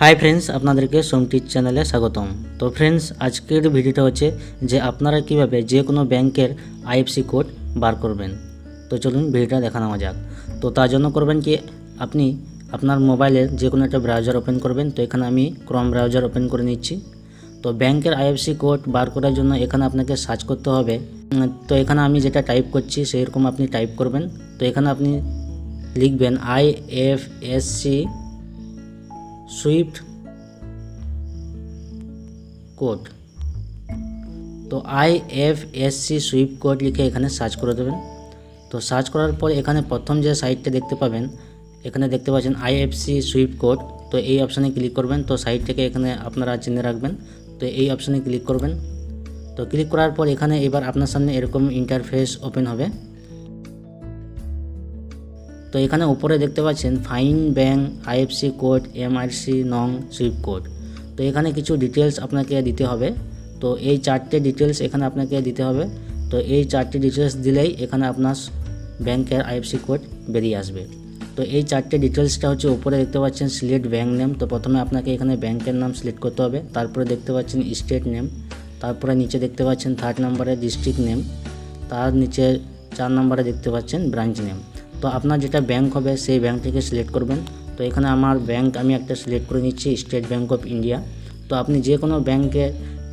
Hi friends আপনাদেরকে সোমটির চ্যানেলে স্বাগতম। তো ফ্রেন্ডস আজকের ভিডিওটা হচ্ছে যে আপনারা কীভাবে যে কোনো ব্যাংকের আইএফসি কোড বার করবেন। তো চলুন ভিডিওটা দেখা নেওয়া যাক। তো তার জন্য করবেন কি, আপনি আপনার মোবাইলের যে কোনো একটা ব্রাউজার ওপেন করবেন। তো এখানে আমি ক্রম ব্রাউজার ওপেন করে নিচ্ছি। তো ব্যাংকের আইএফসি কোড বার করার জন্য এখানে আপনাকে সার্চ করতে হবে। তো এখানে আমি যেটা টাইপ করছি সেই রকম আপনি টাইপ করবেন। তো এখানে আপনি লিখবেন I F S C swift code. তো I F S C swift code লিখে এখানে সার্চ করে দেবেন। তো সার্চ করার পর এখানে প্রথম যে সাইটটা দেখতে পাবেন, এখানে দেখতে পাচ্ছেন আইএফসি সুইফট কোড। তো এই অপশানে ক্লিক করবেন। তো সাইটটাকে এখানে আপনারা চিনে রাখবেন। তো এই অপশানে ক্লিক করবেন। তো ক্লিক করার পর এখানে এবার আপনার সামনে এরকম ইন্টারফেস ওপেন হবে। তো এখানে উপরে দেখতে পাচ্ছেন fine bank IFC code MRC নং সুইপ কোড। তো এখানে কিছু ডিটেলস আপনাকে দিতে হবে। তো এই চারটে ডিটেলস এখানে আপনাকে দিতে হবে। তো এই চারটে ডিটেলস দিলেই এখানে আপনার ব্যাংকের আইএফসি কোড বেরিয়ে আসবে। তো এই চারটে ডিটেলসটা হচ্ছে উপরে দেখতে পাচ্ছেন সিলেক্ট ব্যাংক নেম। তো প্রথমে আপনাকে এখানে ব্যাংকের নাম সিলেক্ট করতে হবে। তারপরে দেখতে পাচ্ছেন স্টেট নেম। তারপরে নিচে দেখতে পাচ্ছেন থার্ড নাম্বারে ডিস্ট্রিক্ট নেম। তার নিচে চার নম্বরে দেখতে পাচ্ছেন ব্রাঞ্চ নেম। তো আপনার যেটা ব্যাংক হবে, সেই ব্যাংক থেকে সিলেক্ট করবেন। তো এখানে আমার ব্যাংক আমি একটা সিলেক্ট করে নিচ্ছি স্টেট ব্যাংক অফ ইন্ডিয়া তো আপনি যে কোনো ব্যাংকে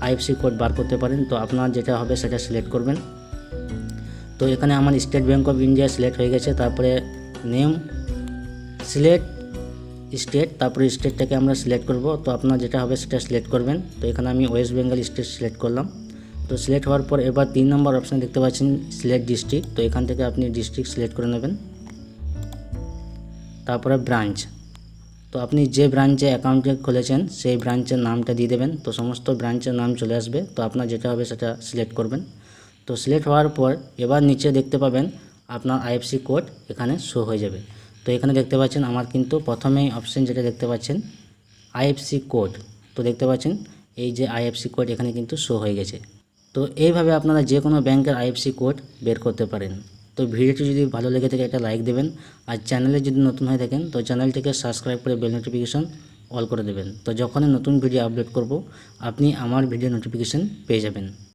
আইএফসি কোড বার করতে পারেন, তো আপনার যেটা হবে সেটা সিলেক্ট করবেন। তো এখানে আমার State Bank of India select হয়ে গেছে, তারপরে নেম সিলেক্ট স্টেট তারপরে স্টেটটাকে আমরা সিলেক্ট করব। তো আপনার যেটা হবে সেটা সিলেক্ট করবেন। তো এখানে আমি ওয়েস্ট বেঙ্গল স্টেট সিলেক্ট করলাম। তো সিলেক্ট হওয়ার পর এবার তিন নম্বর অপশান দেখতে পাচ্ছেন সিলেক্ট ডিস্ট্রিক্ট তো এখান থেকে আপনি ডিস্ট্রিক্ট সিলেক্ট করে নেবেন। তারপরে ব্রাঞ্চ তো আপনি যে ব্রাঞ্চে অ্যাকাউন্টে খুলেছেন, সেই ব্রাঞ্চের নামটা দিয়ে দেবেন। তো সমস্ত ব্রাঞ্চের নাম চলে আসবে। তো আপনার যেটা হবে সেটা সিলেক্ট করবেন। তো সিলেক্ট হওয়ার পর এবার নিচে দেখতে পাবেন আপনার আইএফসি কোড এখানে শো হয়ে যাবে। তো এখানে দেখতে পাচ্ছেন আমার কিন্তু প্রথমেই অপশন যেটা দেখতে পাচ্ছেন আইএফসি কোড তো দেখতে পাচ্ছেন এই যে আইএফসি কোড এখানে কিন্তু শো হয়ে গেছে। তো এইভাবে আপনারা যে কোনো ব্যাংকের আইএফসি কোড বের করতে পারেন। তো ভিডিওটি যদি ভালো লেগে থাকে একটা লাইক দেবেন আর চ্যানেলে যদি নতুন হয়ে থাকেন তো চ্যানেলটিকে সাবস্ক্রাইব করে বেল নোটিফিকেশন অল করে দেবেন। তো যখনই নতুন ভিডিও আপলোড করব, আপনি আমার ভিডিও নোটিফিকেশন পেয়ে যাবেন।